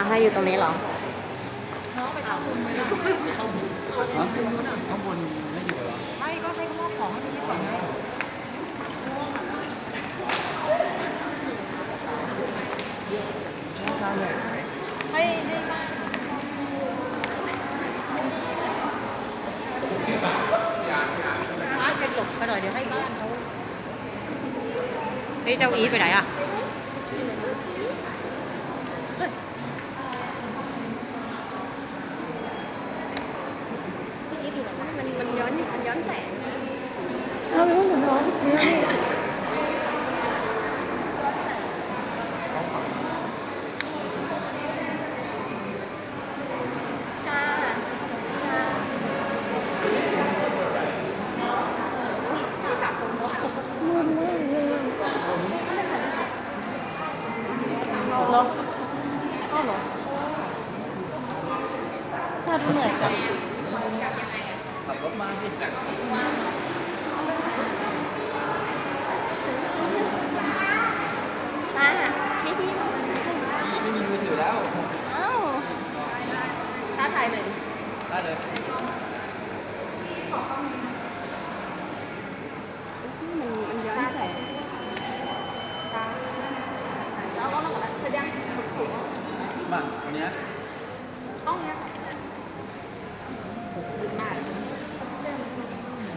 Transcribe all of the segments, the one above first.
ะให้อยู่ตรงนี้เหรอ น้องไปทำบุญไหมล่ะข้างบนไม่อยู่เหรอไม่ก็ให้เขามอบของให้พี่ก่อนไงให้ให้บ้านบ้านเป็นหลบไปหน่อยเดี๋ยวให้บ้านเขาเฮ้ยเจ้าอีไปไหนอะ มันมัน ย้อนมันย้อนแสงเอาไปว่าหนูร้อนชาชาเอาเหรอเอาเหรอชาติเหนื่อยจัง ขับรถมาสิชาพี่พี่พี่ไม่มีมือถือแล้วเอ้าท้าทายเลยได้เลยมันมันย้อนแสงชาแล้วก็ลงมาแล้วเสร็จยังถูกมาอันเนี้ยต้องเนี้ยค่ะ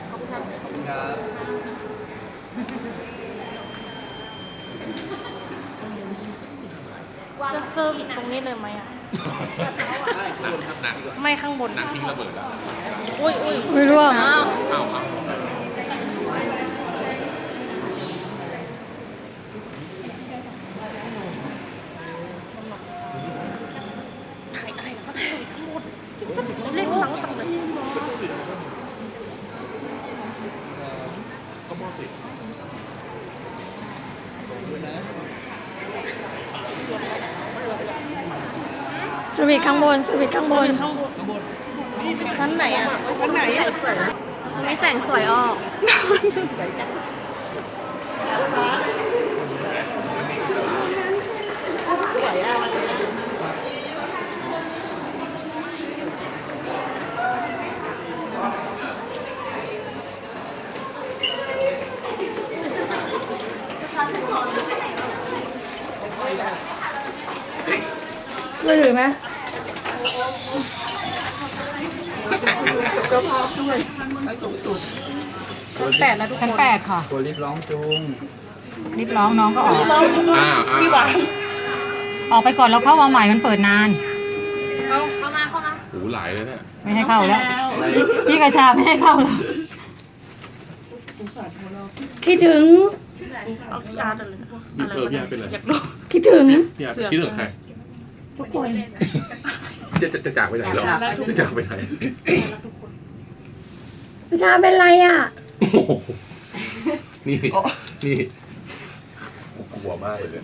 ขอบคุณครับ ขอบคุณครับ จะเซิร์ฟตรงนี้เลยไหมอะ ได้ข้างบนครับหนักไม่ข้างบนหนักทิ้งระเบิดแล้วอุ้ยอุ้ยไม่ร่วง อ้าวอ้าวอ้าวใครอะไรก็ได้ทั้งหมดเล่นหลังตังเลย ก็มอบสิ ด้วยนะ สวิตช์ข้างบนสวิตช์ข้างบนข้างบนข้างบนชั้นไหนอะชั้นไหนอะไม่แสงสวยออก มือถือไหมให้สูงสุดชั้นแปดนะทุกคนชั้นแปดค่ะตัวรีบร้องจุงรีบร้องน้องก็ออก อ้าวอ้าวพี่หวานออกไปก่อนแล้วเข้ามาใหม่มันเปิดนานเอาเข้ามาเข้ามาหูไหลเลยเนี่ยไม่ให้เข้าแล้วอะไรพี่กระชาไม่ให้เข้าแล้วคิดถึงเอายาแต่เลยพี่เพิ่มพี่อาเป็นอะไรอยากรู้คิดถึงพี่อาคิดถึงใคร ทุกคนจะจะจะจากไปไหนเหรอจะจากไปไหนประชาเป็นไรอะ โอ้โหนี่ นี่กลัวมากเลยเนี่ย